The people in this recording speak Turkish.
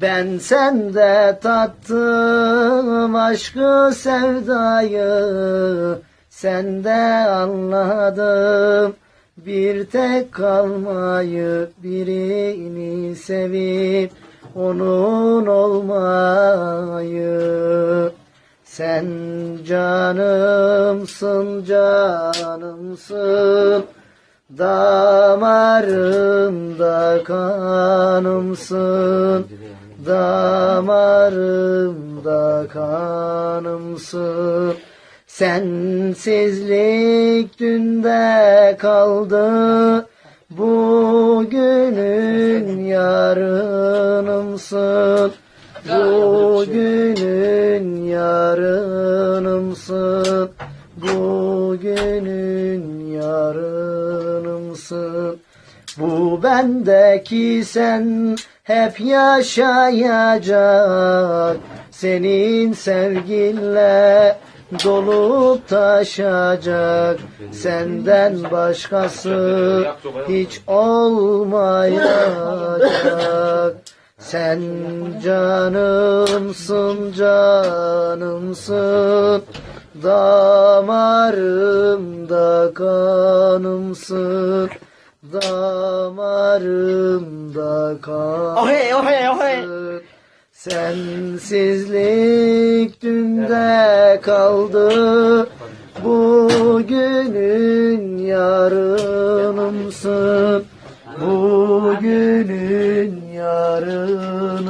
Ben sende tattım aşkı sevdayı. Sende anladım bir tek kalmayı Birini sevip onun olmayı. Sen canımsın canımsın. Damarımda kanımsın Damarımda kanımsın. Sensizlik dünde kaldı. Bugünün yarınımsın. Bugünün yarınımsın. Bugünün yarınımsın Bu bendeki sen hep yaşayacak. Senin sevginle dolup taşacak. Senden başkası hiç olmayacak. Sen canımsın canımsın. Damarımda kanımsın Damarımda kanımsın Ohe ohe. ohe. Sensizlik dünde kaldı. Bugünün yarınımsın. Bugünün yarınımsın